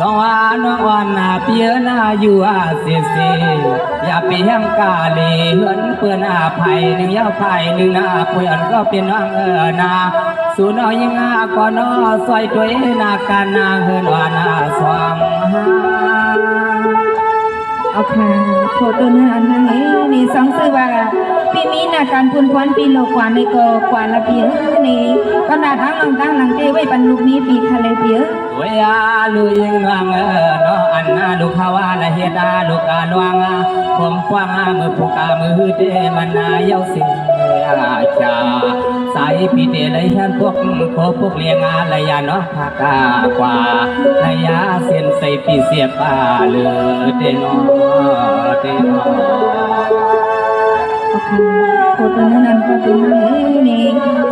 สวาน้องอ่อนนาเปียนาอยู่อาเสียเสีอย่าไปแห้งกาเลเหือนเปือนอาไผ่หนึ่งยาวไผ่หนึ่งนาป่วยอันก็เป็นน้องเออนาสูน้อยิงอาก่อนอซอยตัวเอนาการนาเฮือนวานาสวางหาเอาค่ะโคตรเนื้ออันนั้นเอ้นี่สองซื่อว่า ปีมีนาการพุนควันปีโลกว่าในก็กว่าละเปียนี่ก็นาทั้งลังตั้งหลังเตไว้บรรลุมีปีทะเลเปียตัวยาลุยงนางเออเนาะอันนาลูกขาวาละเฮดาลูกอาลวงอาผมกว้างอามือผูกามือเดมันนายเยาสิอาชาสายปีเตเลยฉันพวกโคพวกเลียงอาละยาเนาะภากากว่าละยาเส้นใส่ปีเสียป้าเลือเดนาะเดนอ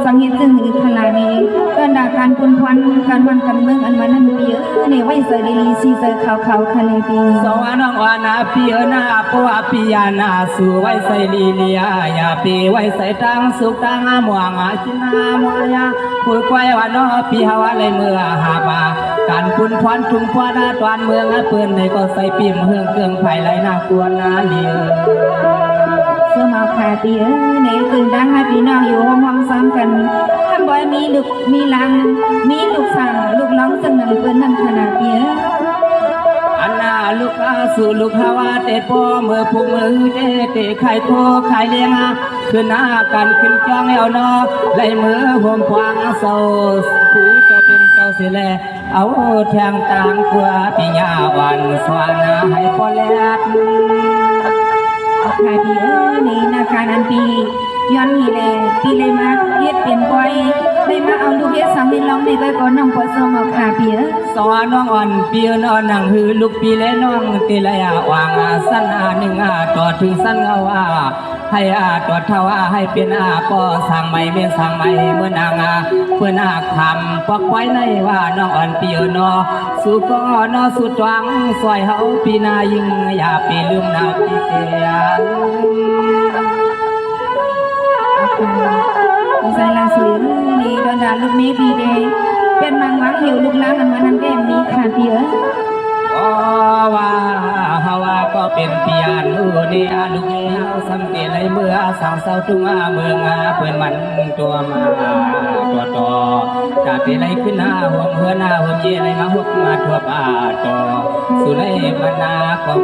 สังเกตจึงอีกขลานี้ก็นาการพุนควันการวันกันเมืองอันวันนั้นเปียนี่ไว้เสรีลีซีเซอขาวขาวทะเลปีสวรรค์วานาเปียนาปวาปิยานาสู่ไว้ใส่ลีเลียอย่าปีไว้ใส่ตังสุขตังอาหมวงอาชินาหมวยาคุยควายวานอปีหาวาเลยเมื่อหาบาการคุณพรทุ่งพวนาตอนเมืองอาเปื้อนในก็ใส่ปิ่มเฮืองเครื่องไผ่ไหลนากวนนาเลียเสื้อมาขา ปีเอ้ยในกึ่งดังให้พี่น้องอยู่ห้องห้องซ้ำกันท่านบอยมีลูกมีลัง มีลูกสั่งลูกน้องซึ่งนั่นเปิ้นนั่นขนาดเปียอันนาลูกอาสู่ลูกฮาวาเตโปเมื่อผู้มือเดเตไข่โคไข่เลี้ยงอาขึ้นหน้ากันขึ้นจ้องแล้วนอไหลมือห่มพวางเศร้าผู้จะเป็นเศร้าเสียแลเอาแทงต่างกว่าปิญาวันสวานาให้พอแลด เอาขาปีเอ้ยนี่นาคานันปีย้อนหีแลปีเลยมาเฮ็ดเปลี่ยนป่อยไม่มาเอาลูกเฮ็ดสามมินร้องในก้อยก่อนน้องปอสมเอาขาปีเอ้ยสวาน้องอ่อนเปียนอนนังหือลูกปีและน้องติละยาวางอาสันอาหนึ่งอาต่อถึงสั้นเอาอา ให้อาต่อเท่าอาให้เป็นอาก็สั่งไม่เม่นสั่งไม่เมื่อนางอาเพื่อนอาคำปอกไว้ในว่าน้องอ่อนเปียนอสู่ก็นอสุดจวังซอยเฮาปีนายิงอย่าไปลืมนาปีเตียลืมเอาขาใส่ลาสวยเอ้ยนี่ดอนดาลูกเมปีเดเป็นมังวังหิวลูกล้างอันวันนั้นแก้มมีขาปีเอ้ย โอว่าฮาวาก็เป็นเปียนลูนี่อาลูกเฮาสังเกตเลยเมื่อสาวเศร้าทุ่งอาเมืองอาเปิ้นมันตัวมาตัวต่อจากที่ไรขึ้นหน้าห่วเฮือหน้าห่วเย่ไรมาหุบมาทั่วป่าต่อสุไลมนาก็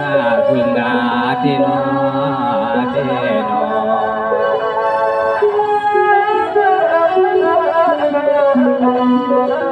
มาพึ่งดาที่นอปีโกติสังอาปันสัวกามาอนายิงอาก็ว่าสามเฮียนนเลือนอาบถึงมาเปียดาเลือนละมาเลือนมัวนาน้องเก่ายันอเ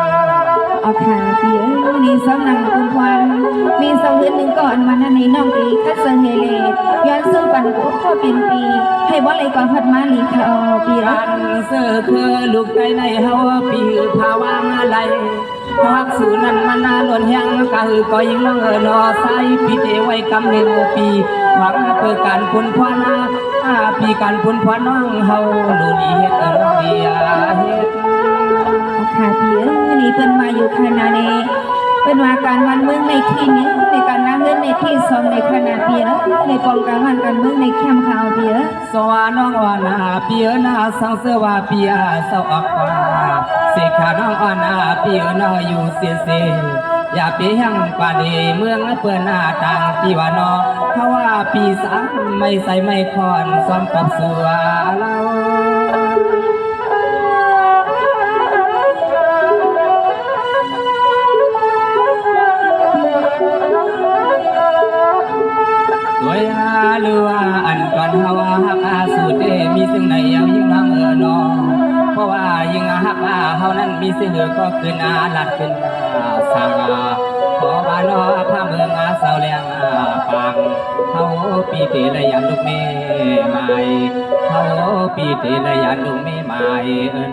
ขีอาเตี้ยนี่สำนักคุณควันมีสองเดือนหนึ่งก่อนวันนั้นในน้องเอคัดเซเฮเลย้อนซึ่งปันกุ๊กก็เป็นปี ให้บ่เลยก่อนพัดมาลีค่ะอ๋อปีอันเสือคือลูกใจในเฮาปีภาวางอะไรพักสูนั้นมันนาล้นแหงกะหือก็ยิงน้องเออนอใสปีเตไว้กำเนิดปีหวังเปิดการพุนพวนาอาปีการพุนพวน้องเฮาลูดีเฮ็ดเออน้องเดียเฮ็ด เอาขาปีเอ้ยนี่เพิ่นมาอยู่ขนาดนี้เป็นว่าการวันเมืองในที่นี้ในการนั่งเงินในที่สองในขนาดเปียในปองการวันการเมืองในแคมข่าวเปียสวาน้องวานาเปียนาสังเสวาเปียเศร้าอกว่าสิขาน้องอานาเปียนาอยู่เสียเสียอย่าไปยังป่านีเมืองเปื้อนหน้าต่างปีวานอเพราะว่าปีสามไม่ใส่ไม่คอนซ้อมกับเสัวเรา หรือว่าอันก่อนฮาวาฮักอาสูเตมีซึ่งในเอายิ่งนังเออนอเพราะว่ายิ่งฮักอาเฮานั้นมีสิ่งเหลือก็คือนาลัดขึ้นอาสังอาขอบานอพระเมืองอาเสาเลียงอาปังเฮาปีเตระยันลูกเมไม้เฮาปีเตระยันลูกเมไม้เอิ้น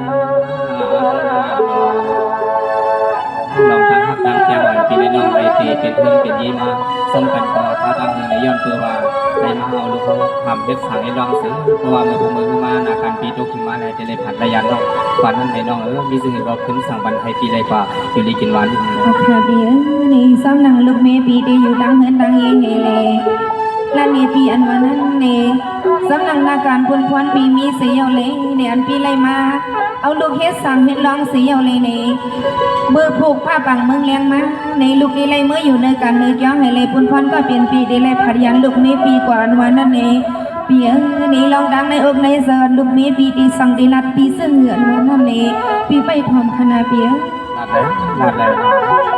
ลองทางฮักทางเสียงวันพี่ในน้องในตีเป็นเพิ่งเป็นยี่มา ส่งกันก่อพระตังในย้อนเพื่อว่าในมหาอุลุเขาทำเล็บขังให้ลองซื้อเพราะว่าเมื่อพวกมือขึ้นมานาการปีตุกขึ้นมาในจะเลยผัดระยะน้องฝันนั้นในน้องเออมีสิ่งที่บอกขึ้นสั่งบันไทยปีไรกว่าอยู่ลีกินหวานอยู่เลยเอาค่ะพี่เอ้ยนี่ซ้อมนางลูกเมย์ปีดีอยู่ตั้งเหินตั้งเยเฮเลย และนี่ปีอันวันนั้นเนสำนักนาการพุนควันปีมีเสียวเลยในอันปีไรมา เอาลูกเฮ็ดสั่งเฮ็ดลองเสียวเลยนี่เมื่อผูกผ้าปังเมืองเลี้ยงมาในลูกดีไรเมื่ออยู่ในกันเนื้อย่องให้เลยพุนควันก็เปลี่ยนปีดีไรผัดยันลูกเมปีกว่าอันวันนั้นเนี่ปีเอ้ยนี่ลองดังในอกในเซินลูกเมปีที่สั่งดีลัดปีเสื้อเหงื่อนวันนั้นเนปีไปพร้อมคณะเบี้ยนัดแล้วนัดแล้ว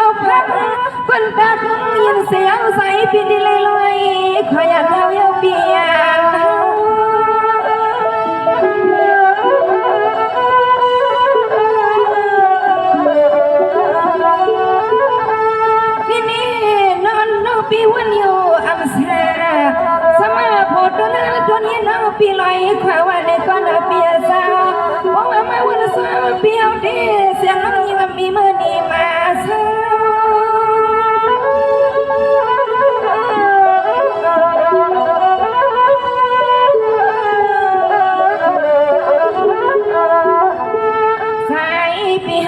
สมุงเ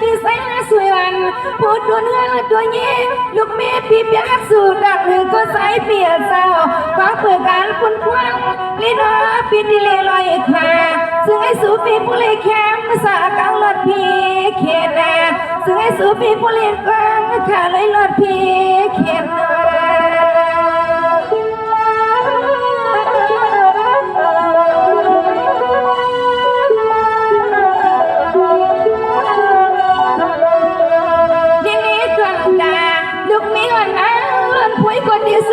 พี่ใส่สวยวันพูดตัวเนื้อตัวเงี้ลูกเมียพี่เปียกสู่ดักหรือก็ใส่เปียเศร้าฟ้าเปิดการปุ่นควังลีนอพี่ดิเลลอยขาซึ่งไอ้สูปีผู้เลยแคมสากังรถพี่เขียนนาซึ่งไอ้สูปีผู้เล่กวางขาเลยรถพี่เขียนนา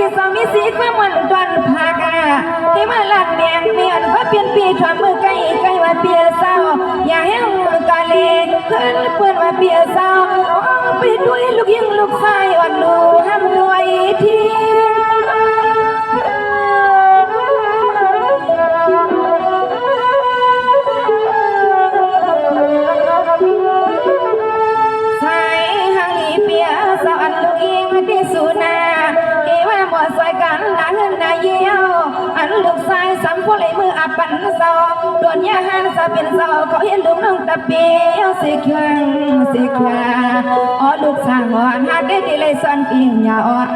ปีสองมีสีความมันตอนพากาที่มาลาดแดงเมียนก็เปลี่ยนปีถอนมือไกลไกลว่าปีเศร้าอย่าให้มือกาเลเพื่อนเพื่อนว่าปีเศร้าไปด้วยลูกยิงลูกไฟอ่อนดูห้ามรวยที ปันเศร้าโดนยาหันสะเป็นเศร้าเขาเห็นลูกน้องตะเปียวสิเครื่องสิเคราอ๋อลูกสางอ่อนหาได้ดีเลยซ่อนปิงยาอ่อน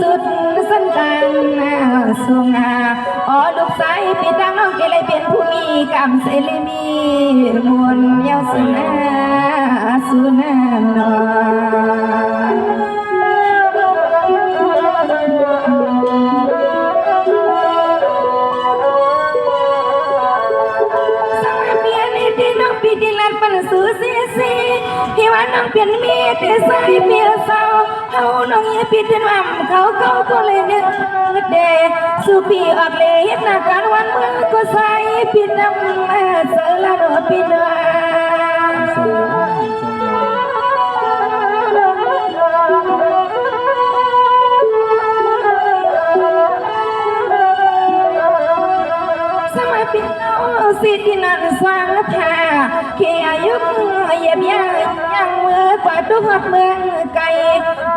สุดสันกันสุงาอ๋อลูกชายปีดังน้องเกเลยเป็นผู้มีกรรมเสรีมีมวลเยาวสุนาสุนัน น้องเปลี่ยนมีแต่ใส่เปียเศร้าเขาน้องยี่ปีที่มั่มเขาเขาก็เลยนึกเดสูปีออกเลยเห็นหน้าการวันมือก็ใส่ปีน้ำมาเสือละโดดปีน้ำสมัยเป็นน้องสิ ย่างมือกว่าทุกหอดเมืองไกล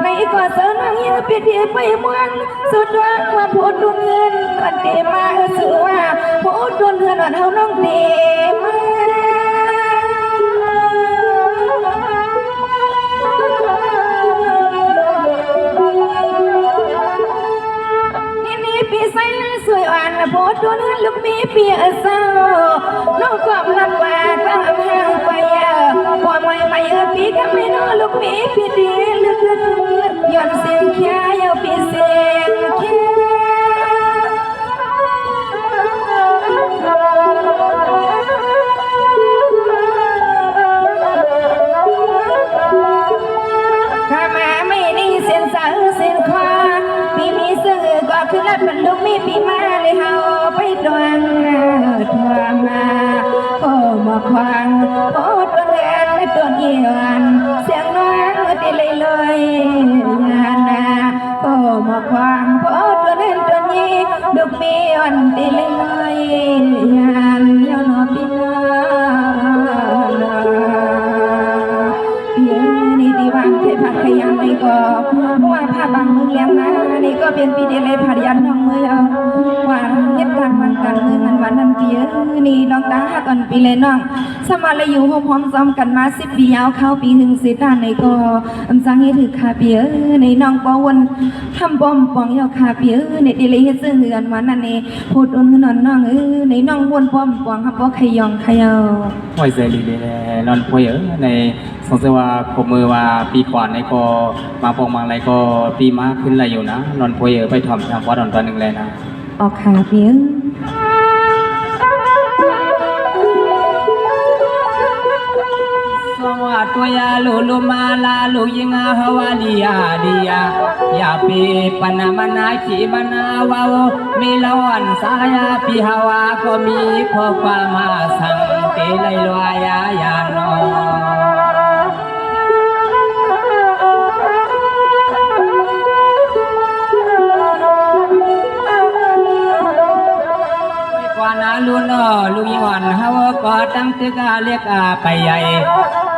ในก่อเสนางยังปิดที่ไปเมืองสุดว่าว่าพูดดุนเงินวันเดมาสือว่าพูดดุนเงินวันเฮาน้องเดมานี่นี่ปีใส่สวยอ่อนโพดตัวนั้นลูกมีเปียเศร้าน้องความลำบาก มีก็ไม่นอลูกมีพี่ดีลึกลึกย้อนเสียงแค่ยาวปีเสียงแค่ อเงินวันนั้นเพียนี่น้องตาหักกันปีเลยน้องสมาเลยอยู่พร้อมๆซ้อมกันมาสิบปีเอาเข้าปีหนึ่งสิด้านในก็อำจังให้ถือคาเปียในน้องปอวนทำบอมปองเยาคาเปียในดีเลยเฮ็ดซื้อเหือนวันนั้นเองพูดอุ่นนอนน้องเออในน้องวนปอมปองฮับบ่ขยองขยอหอยเซรีเลยนอนพวยเออในสงสัยว่าขบมือว่าปีก่อนในก็มาปองมาอะไรก็ปีมาขึ้นอะไรอยู่นะนอนพวยเออไปถ่อมทำวัดนอนตอนหนึ่งเลยนะออกขาเปีย สวัสดียาลูลูมาลาลูยิงาฮวาลียาดียายาปีปนามนาขีมานาวาวมีละวันสายาปีฮาวาก็มีข้อความมาสังเตลัยลอยายานอกว่านาลุนอลุงยอนเฮาก็ตั้งตึกาเรียกอาไปใหญ่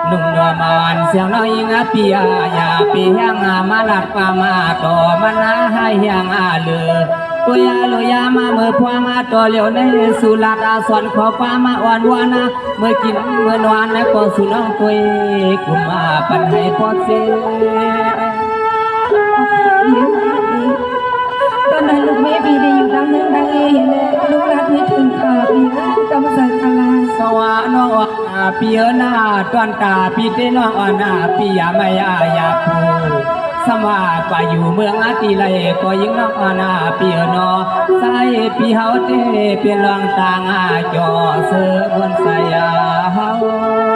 นุ่มนัวมานเสียงน้อยงาปีอาอยาปียงอามาลัดปามาต่อมานาให้ยางอาเลือตัวยาลุยามาเมื่อพวงมาต่อเหลียวในสุลาดาสอนขอความมาอ่อนวานะเมื่อกินเมื่อนวานนะก็สุน้องตัวยกุมมาปันให้พอเสีย ตอนนั้นลูกเมบีได้อยู่ดังนั้นดังเอเลยลูกรัดไม่ถึงขาปีกำสังคลาสวะนวะปีเอนาตอนตาปีเตนอนาปียามายายาภูสมาก็อยู่เมืองอาติไลก็ยิงนอกอนาปีเอนอใส่ปีเฮาเตเปลี่ยนลองต่างอาจอเสือบนสายา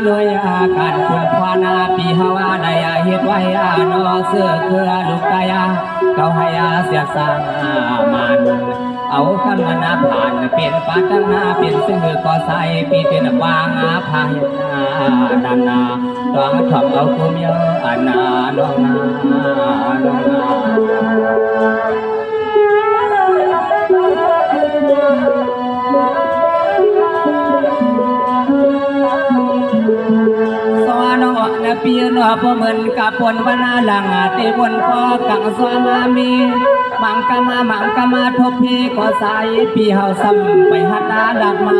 มาโดยอาการคุณพานาปีฮาวาไดอาเฮ็ดไว้อานอเสื้อเคือลูกกายาเกาให้อาเสียสร้างมันเอาขันมานาผ่านเปลี่ยนปาตั้งหน้าเปลี่ยนซึ่งก็ใส่ปีเป็นวางอาพายนาดันนาดวงทอมเอาคุมยออานาน้องนาน้องนา ปีนอพเหมือนกับปนวนาหลังเติบนพอกังสวามามีมังกามามังกามาทบพีก็ใสปีเฮาซ้ำไปหัดดาหลักมา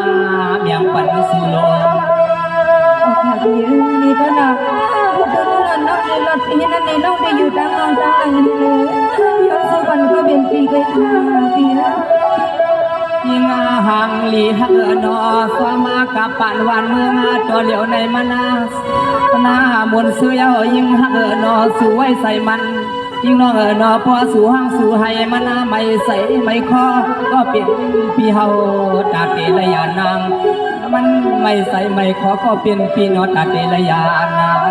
เมียงปันสุโล กับปานวันเมืองอาตัวเหลียวในมนาหนามนเสือยยิงหักเออนอสู่ไว้ใส่มันยิ่งน้องเออนอพอสู่ห้างสู่ให้มนนาไม่ใส่ไม่คอก็เปลี่ยนพี่เฮาตาเตระยานางมันไม่ใส่ไม่ขอก็เปลี่ยนพี่นอตาเตระยานาง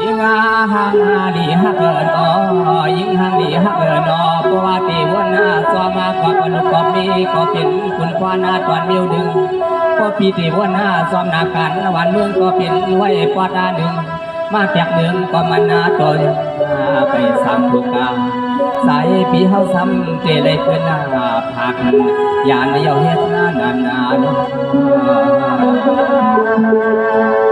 ยลูกเมียอันเปียนอช่วยให้มันกุมากันอาเฮือนเฮาโอเคน้องอุดเออค่ะอุดเออนั่นน้องเออนี่มีเหตุการณ์วันกันเมื่อยิ่งอาหังอาดีฮักเอินอยิงหังดีฮักเอินอเพราะว่าตีวันนาสวามากว่าปนุกอบมีก็เป็นคุณควานาตอนเมียวดึงก็ปีตีวันนาสวมนาการวันเมืองก็เป็นไว้ปอดาหนึ่งมาจากเมืองก็มันนาตอยไปสามทุกกาสายปีเฮาซ้ำเจเลยเพื่อนหน้าผักยานเยาเฮ็ดหน้านานานา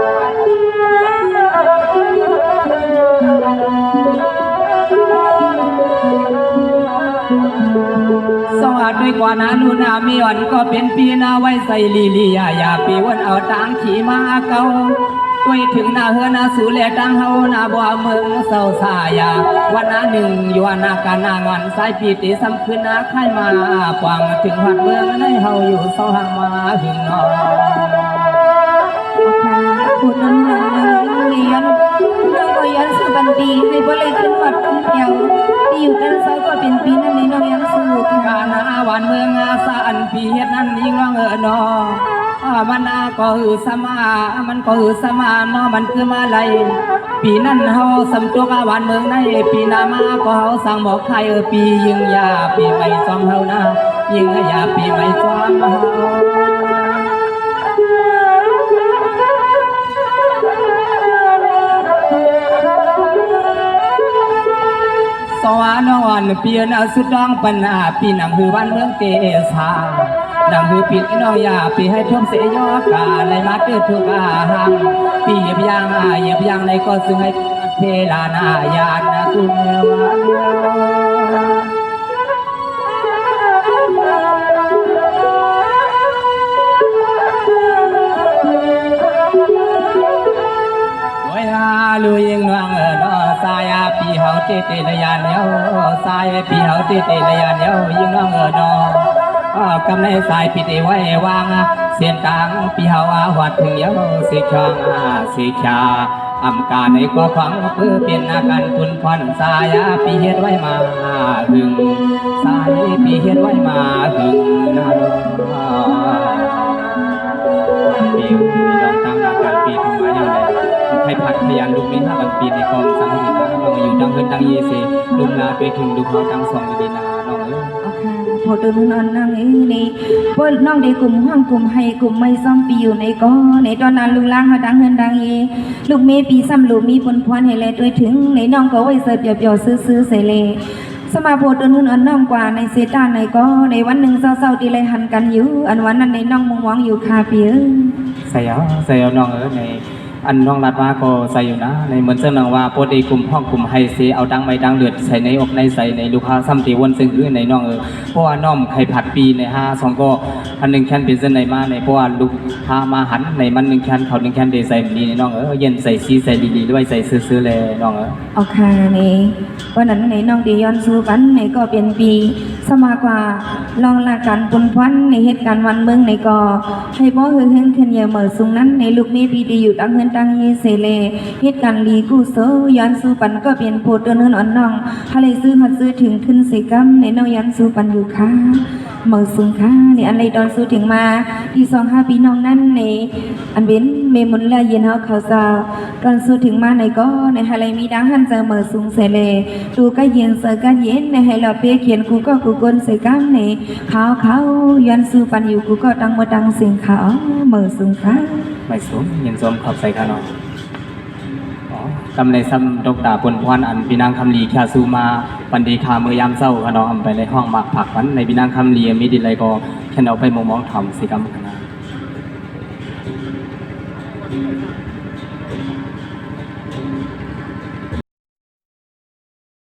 ะสวัสดีกว่านานูนามีอ่อนก็เป็นปีนาไว้ใส่ลีลียาอย่าปีวันเอาตังขี่มาเก่าด้วยถึงนาเฮือนาสูแลตังเฮานาบัวเมืองเศร้าสายาวันนาหนึ่งอยู่วนาการนางอนสายปีติซ้ำคืนนาไข่มาปวังถึงหัดเมืองในเฮาอยู่เศร้าหังมาหึงนอ นโอเคพูดนั้นนั้นเรียนน้องก็ย้อนสู่บันดีให้บ่เลยขึ้นวัดขึ้นเที่ยวที่อยู่ตั้งเสายก็เป็นปีนั้นนี่น้องย้อนสู่กาค่ะนาวันเมืองอาสาอันปีเฮ็ดนั้นยิ่งร้องเออนอมันนาก็อือสมา มันก็อือสมานอมันคือมาไลยปีนั้นเฮาสำตัวกาวันเมืองในปีนามาก็เฮาสั่งบอกใครเออปียิงยาปีไม่จอมเฮานะยิงยาปีไม่จอมเฮา วานอนเปียนสุดดองปัญหาปีหนังคือวันเมืองเตสาดังคือปีน้องยาปีให้ท่วมเสยยอกาเลยมาเตือทุกอาหังปีเหยียบยางอาเหยียบยางในก็ซึ่งให้เทลานายานนะกุณเมวาโอ้ยฮาลูยิงนวงเออดอสายาปีาเตเตระยานเยวสายปีเฮาเตเตระยานเยวยิ่งนวงเออดอก็กำในสายปิดไว้วางเสียนตังปีเฮาอาวัดถึงเยาสิชางสิชาอำการในก็ฟังเพื่อเป็นอาการคุณพันสายาปีเฮ็ดไว้มาหึงสายปีเฮ็ดไว้มาหึงนาโนปีมีลองตั้งอาการปีถึงมาอย่างไรใครผัดขยันลูกมีห้าบันปีในกองสังหิน น้องอยู่ดังเฮินดังเยเสลุมลาไปถึงลูกเขาดังสองดีนาน้องเอ้ยเอาค่ะพอตัวนั้นนางเอ้ยนี่พวกน้องได้กลุ่มห้างกลุ่มให้กลุ่มไม่ซ้อมปีอยู่ในก็ในตอนนั้นลุงล่างเขาดังเฮินดังเยลูกเมปีซ้ำลูกมีผลพรให้แลด้วยถึงในน้องก็ไว้เสิร์ฟหยอบๆซื้อๆใส่เลสมาโพตัวนู้นอันน้องกว่าในเซตาในก็ในวันหนึ่งเศร้าๆที่ไรหันกันอยู่ อันวันนั้นในน้องมองมองอยู่คาเปีย ใส่เอาใส่เอาน้องเอ้ยใน อันน้องรัดว่าก็ใส่อยู่นะ ในเหมือนเสื้อนองว่าโปรตีกลุ่มห้องกลุ่มไฮเซเอาดังไม่ดังเลือดใส่ในอกในใส่ในลูกค้าซ้ำตีวนซึ่งคือในน้องเออเพราะว่าน้อมไข่ผัดปีในห้าสองก็อันหนึ่งแคนเป็นเส้นในมาในเพราะว่าลูกค้ามาหันในมันหนึ่งแคนเขาหนึ่งแคนเดใส่ดีในน้องเออเย็นใส่ซีใส่ดีๆด้วยใส่ซื้อๆเลยน้องเออเอาค่ะนี่วันนั้นในน้องดีย้อนสู่กันในก็เป็นปี สมากว่าลองละกันปุนพันในเหตุการณ์วันเมืองในกอให้บ่เฮือเฮงขึ้นเยอะเหมือสูงนั้นในลูกมีปีดีอยู่ตั้งเฮือนตั้งเยเสเลเหตุการณ์ลีกู้โซย้อนสู่ปันก็เปลี่ยนโพดตัวเนินอ่อนน้องทะเลซื้อหัดซื้อถึงขึ้นสิกรรมในน้อย้อนสู่ปันอยู่ค่ะเหมือสูงค่ะในอันไรดอนสู้ถึงมา ที่สองห้าปีน้องนั้นในอันเว้นเมมุนและเย็นเฮาเขาซาตอนสู้ถึงมาในก็ในฮะไรมีดังหันเจอเมือสูงเสเลดูก็เย็นเสอก็เย็นในให้เราเปียเขียนกูก็กูกลใส่กัมในขาวเขาย้อนสู่ปันอยู่กูก็ตังมาดังเสียงขาวเมือสูงค่ะไม่สมเย็นสมขอบใส่กันเนาะอ๋อกำในซ้ำดกตาปนพรอันพี่นางคำลีแค่ซูมาปันดีคาเมื่อยามเศร้าค่ะเนาะอำไปในห้องหมักผักวันในพี่นางคำลีมีดิไรก็แค่เอาไปมองมองถ่อมสิกรรม